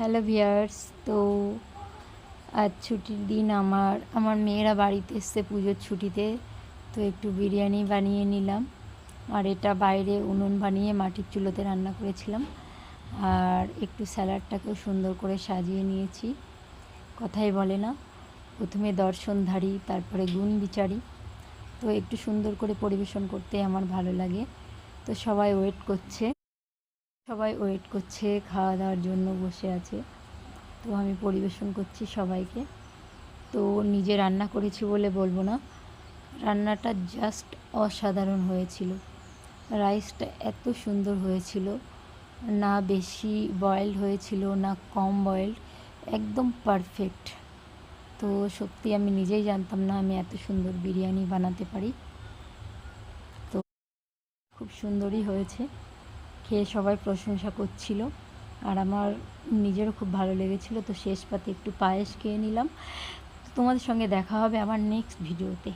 Hello viewers তো আজ ছুটির দিন আমার আমার মেয়েরা বাড়িতে এসছে পুজোর ছুটিতে, তো একটু বিরিয়ানি বানিয়ে নিলাম। আর এটা বাইরে উনুন বানিয়ে মাটির চুলোতে রান্না করেছিলাম। আর একটু স্যালাডটাকেও সুন্দর করে সাজিয়ে নিয়েছি। কথাই বলে না, প্রথমে দর্শনধারী তারপরে গুণ বিচারি। তো একটু সুন্দর করে পরিবেশন করতে আমার ভালো লাগে। তো সবাই ওয়েট করছে। সবাই ওয়েট করছে খাওয়া দাওয়ার জন্য বসে আছে। তো আমি পরিবেশন করছি সবাইকে। তো নিজে রান্না করেছি বলে বলব না। রান্নাটা জাস্ট অসাধারণ হয়েছিল। রাইসটা এত সুন্দর হয়েছিল। না বেশি বয়েলড হয়েছিল, না কম বয়েলড একদম পারফেক্ট তো সত্যি আমি নিজেই জানতাম না আমি এত সুন্দর বিরিয়ানি বানাতে পারি। তো খুব সুন্দরই হয়েছে। খেয়ে সবাই প্রশংসা করছিল। আর আমার নিজেরও খুব ভালো লেগেছিল, তো শেষ পাতে একটু পায়েস খেয়ে নিলাম। তোমাদের সঙ্গে দেখা হবে আমার নেক্সট ভিডিওতে